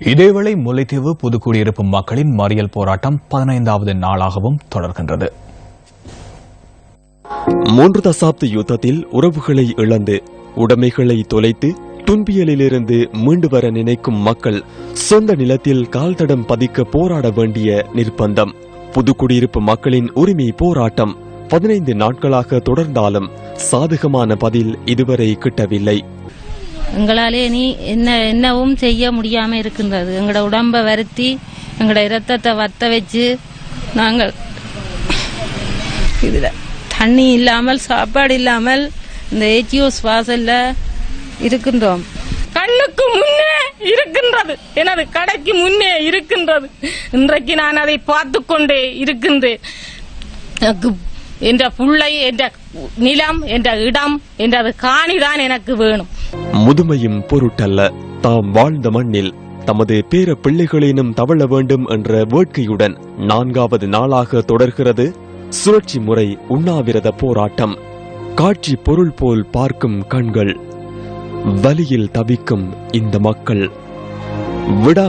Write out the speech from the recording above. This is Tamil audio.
இதேவேளை முல்லைத்தீவு புதுக்குடியிருப்பு மக்களின் மறியல் போராட்டம் பதினைந்தாவது நாளாகவும் தொடர்கின்றது. மூன்று தசாப்த யுத்தத்தில் உறவுகளை இழந்து உடைமைகளை தொலைத்து துன்பியலிலிருந்து மீண்டு வர நினைக்கும் மக்கள் சொந்த நிலத்தில் கால்தடம் பதிக்க போராட வேண்டிய நிர்பந்தம். புதுக்குடியிருப்பு மக்களின் உரிமை போராட்டம் பதினைந்து நாட்களாக தொடர்ந்தாலும் சாதகமான பதில் இதுவரை கிட்டவில்லை. எங்களாலே நீ என்ன என்னவும் செய்ய முடியாம இருக்கின்றது. எங்களோட உடம்ப வருத்தி எங்களோட இரத்தத்தை வத்த வச்சு நாங்கள் இதுல தண்ணி இல்லாமல் சாப்பாடு இல்லாமல் இந்த ஏச்சியோஸ் வாசல்ல இருக்கின்றோம். கண்ணுக்கு முன்னே இருக்கின்றது. எனது கடைக்கு முன்னே இருக்கின்றது. இன்றைக்கு நான் அதை பார்த்து கொண்டே இருக்கின்றேன். எனக்கு என்ற புள்ளை என்ற நிலம் என்ற இடம் என்றது காணிதான் எனக்கு வேணும். முதுமையும் பொருட்டல்ல. தாம் வாழ்ந்த மண்ணில் தமது பேர பிள்ளைகளினும் தவழ வேண்டும் என்ற வேட்கையுடன் நான்காவது நாளாக தொடர்கிறது சுழற்சி முறை உண்ணாவிரத போராட்டம். காட்சி பொருள் போல் பார்க்கும் கண்கள் வலியில் தவிக்கும் இந்த மக்கள். விடா